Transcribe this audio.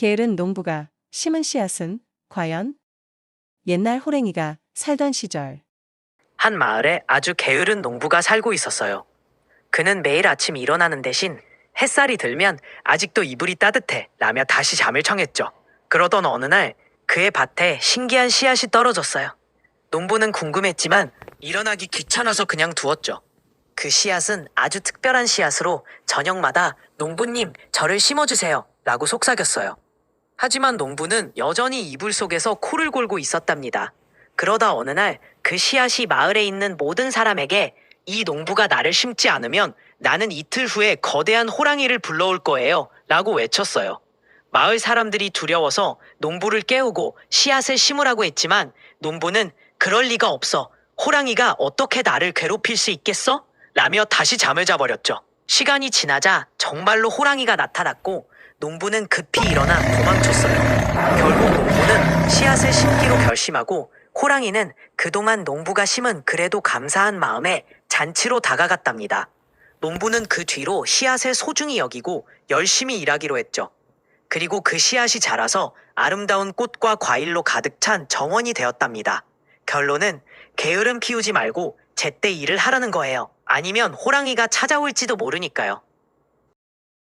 게으른 농부가 심은 씨앗은 과연 옛날 호랭이가 살던 시절 한 마을에 아주 게으른 농부가 살고 있었어요. 그는 매일 아침 일어나는 대신 햇살이 들면 아직도 이불이 따뜻해 라며 다시 잠을 청했죠. 그러던 어느 날 그의 밭에 신기한 씨앗이 떨어졌어요. 농부는 궁금했지만 일어나기 귀찮아서 그냥 두었죠. 그 씨앗은 아주 특별한 씨앗으로 저녁마다 농부님 저를 심어주세요 라고 속삭였어요. 하지만 농부는 여전히 이불 속에서 코를 골고 있었답니다. 그러다 어느 날 그 씨앗이 마을에 있는 모든 사람에게 이 농부가 나를 심지 않으면 나는 이틀 후에 거대한 호랑이를 불러올 거예요. 라고 외쳤어요. 마을 사람들이 두려워서 농부를 깨우고 씨앗을 심으라고 했지만 농부는 그럴 리가 없어. 호랑이가 어떻게 나를 괴롭힐 수 있겠어? 라며 다시 잠을 자버렸죠. 시간이 지나자 정말로 호랑이가 나타났고 농부는 급히 일어나 도망쳤어요. 결국 농부는 씨앗을 심기로 결심하고 호랑이는 그동안 농부가 심은 그래도 감사한 마음에 잔치로 다가갔답니다. 농부는 그 뒤로 씨앗을 소중히 여기고 열심히 일하기로 했죠. 그리고 그 씨앗이 자라서 아름다운 꽃과 과일로 가득 찬 정원이 되었답니다. 결론은 게으름 피우지 말고 제때 일을 하라는 거예요. 아니면 호랑이가 찾아올지도 모르니까요.